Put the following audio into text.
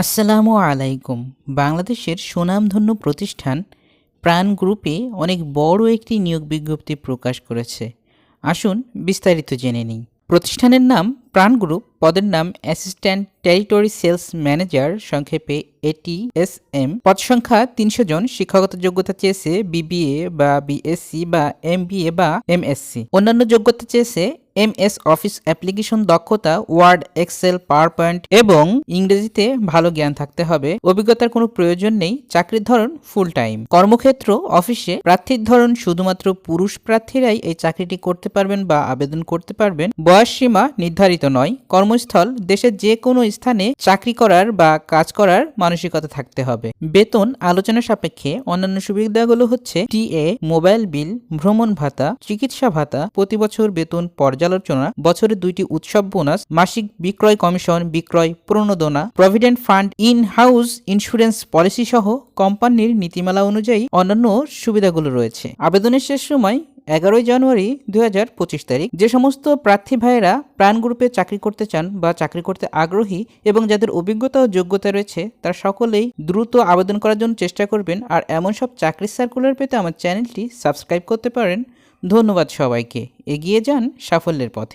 আসসালামু আলাইকুম। বাংলাদেশের সুনামধন্য প্রতিষ্ঠান প্রাণ গ্রুপে অনেক বড় একটি নিয়োগ বিজ্ঞপ্তি প্রকাশ করেছে। আসুন বিস্তারিত জেনে নিই। প্রতিষ্ঠানের নাম প্রাণ গ্রুপ, পদের নাম অ্যাসিস্ট্যান্ট টেরিটরি সেলস ম্যানেজার, সংক্ষেপে এটি এস এম পদ সংখ্যা তিনশো জন, শিক্ষাগত যোগ্যতা চেয়েছে বিবিএ বা বিএসসি বা এমবিএ বা এমএসসি। অন্যান্য যোগ্যতা চেয়েছে এম এস অফিস অ্যাপ্লিকেশন দক্ষতা, ওয়ার্ড, এক্সেল পাওয়ার পয়েন্ট এবং ইংরেজিতে ভালো জ্ঞান থাকতে হবে। অভিজ্ঞতার কোনো প্রয়োজন নেই। চাকরির ধরন ফুল টাইম কর্মক্ষেত্র, অফিসে প্রার্থীর ধরন শুধুমাত্র পুরুষ প্রার্থীরাই এই চাকরিটি করতে পারবেন বা আবেদন করতে পারবেন। বয়স সীমা নির্ধারিত নয়। কর্মস্থল, দেশের যে কোনো স্থানে চাকরি করার বা কাজ করার মানসিকতা থাকতে হবে। বেতন, আলোচনা সাপেক্ষে অন্যান্য সুবিধাগুলো হচ্ছে টিএ মোবাইল বিল, ভ্রমণ ভাতা, চিকিৎসা ভাতা, প্রতি বছর বেতন পর্যালোচনা বছরে দুইটি উৎসব বোনাস, মাসিক বিক্রয় কমিশন, বিক্রয় প্রণোদনা, provident fund in house insurance policy সহ কোম্পানির নীতিমালা অনুযায়ী অন্যান্য সুবিধাগুলো রয়েছে। আবেদনের শেষ সময়, এগারোই জানুয়ারি দুই হাজার পঁচিশ তারিখ। যে সমস্ত প্রার্থী ভাইয়েরা প্রাণ গ্রুপে চাকরি করতে চান বা চাকরি করতে আগ্রহী এবং যাদের অভিজ্ঞতা ও যোগ্যতা রয়েছে, তারা সকলেই দ্রুত আবেদন করার জন্য চেষ্টা করবেন। আর এমন সব চাকরির সার্কুলার পেতে আমার চ্যানেলটি সাবস্ক্রাইব করতে পারেন। ধন্যবাদ সবাইকে। এগিয়ে যান সাফল্যের পথে।